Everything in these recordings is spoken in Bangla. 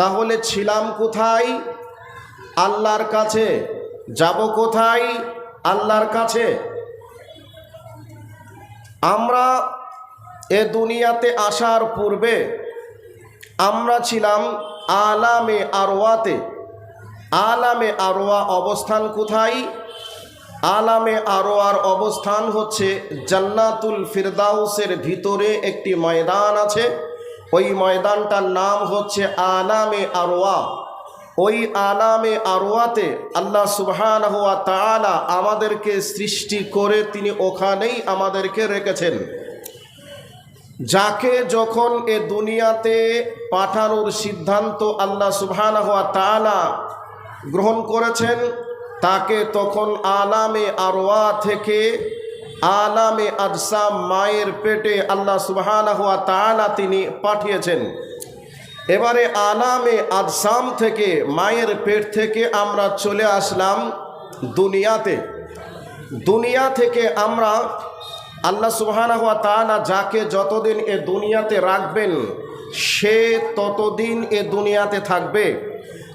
তাহলে ছিলাম কোথায়? আল্লাহর কাছে। যাব কোথায়? আল্লাহর কাছে। আমরা এ দুনিয়াতে আসার পূর্বে আমরা ছিলাম আলামে আরোয়াতে আলামে আরোয়া অবস্থান কোথায়? আলামে আরোয়ার অবস্থান হচ্ছে জান্নাতুল ফিরদাউসের ভিতরে একটি ময়দান আছে। ওই ময়দানটার নাম হচ্ছে আলামে আরোয়া ওই আলামে আরোয়াতে আল্লাহ সুবহান হুয়া তালা আমাদেরকে সৃষ্টি করে তিনি ওখানেই আমাদেরকে রেখেছেন। যাকে যখন এ দুনিয়াতে পাঠানোর সিদ্ধান্ত আল্লাহ সুবহান হুয়া তালা গ্রহণ করেছেন, তাকে তখন আলামে আরোয়া থেকে আলামে আজসাম মায়ের পেটে আল্লাহ সুবহানা তাআলা তিনি পাঠিয়েছেন। এবারে আলামে আজসাম থেকে, মায়ের পেট থেকে আমরা চলে আসলাম দুনিয়াতে। দুনিয়া থেকে আমরা আল্লাহ সুবহানা হুয়া তাআলা যাকে যতদিন এ দুনিয়াতে রাখবেন, সে ততদিন এ দুনিয়াতে থাকবে।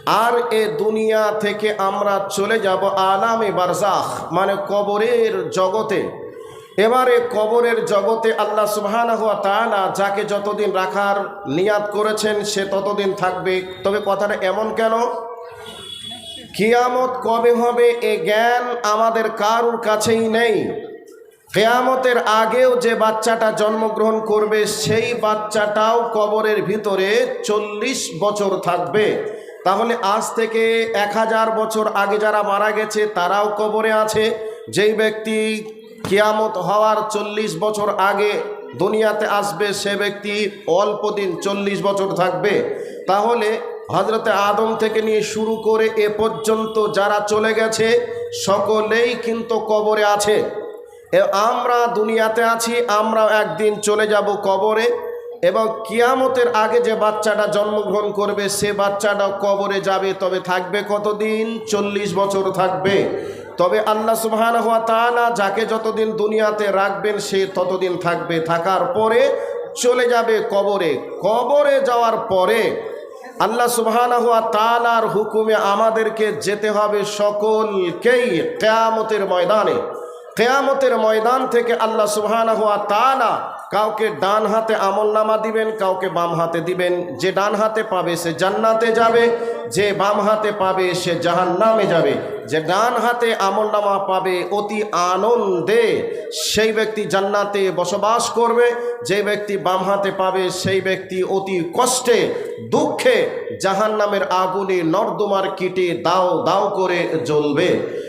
আর এ দুনিয়া থেকে আমরা চলে যাব আলামে বারজাখ মানে কবরের জগতে। এবারে কবরের জগতে আল্লাহ সুবহানাহু ওয়া তাআলা যাকে যতদিন রাখার নিয়াত করেছেন, সে ততদিন থাকবে। তবে কথাটা এমন কেন? কিয়ামত কবে হবে এ জ্ঞান আমাদের কারুর কাছেই নেই। কেয়ামতের আগেও যে বাচ্চাটা জন্মগ্রহণ করবে, সেই বাচ্চাটাও কবরের ভিতরে চল্লিশ বছর থাকবে। তাহলে আজ থেকে এক হাজার বছর আগে যারা মারা গেছে, তারাও কবরে আছে। যেই ব্যক্তি কিয়ামত হওয়ার চল্লিশ বছর আগে দুনিয়াতে আসবে সে ব্যক্তি, অল্প দিন চল্লিশ বছর থাকবে। তাহলে হজরতে আদম থেকে নিয়ে শুরু করে এ পর্যন্ত যারা চলে গেছে, সকলেই কিন্তু কবরে আছে। আমরা দুনিয়াতে আছি, আমরা একদিন চলে যাব কবরে এবং কিয়ামতের আগে যে বাচ্চাটা জন্মগ্রহণ করবে, সে বাচ্চাটা কবরে যাবে, তবে থাকবে কতদিন? চল্লিশ বছর থাকবে। তবে আল্লাহ সুবহান হওয়া তাআলা যাকে যতদিন দুনিয়াতে রাখবেন, সে ততদিন থাকবে। থাকার পরে চলে যাবে কবরে। কবরে যাওয়ার পরে আল্লাহ সুবহান হওয়া তালার হুকুমে আমাদেরকে যেতে হবে সকলকেই কেয়ামতের ময়দানে। কেয়ামতের ময়দান থেকে আল্লাহ সুবহান হওয়া তালা কাউকে ডান হাতে আমল নামা দিবেন, কাউকে বাম হাতে দিবেন। যে ডান হাতে পাবে, সে জান্নাতে যাবে। যে বাম হাতে পাবে, সে জাহান নামে যাবে। যে ডান হাতে আমল নামা পাবে, অতি আনন্দে সেই ব্যক্তি জান্নাতে বসবাস করবে। যে ব্যক্তি বাম হাতে পাবে, সেই ব্যক্তি অতি কষ্টে, দুঃখে জাহান নামের আগুনে নর্দমার কিটে দাও দাও করে জ্বলবে।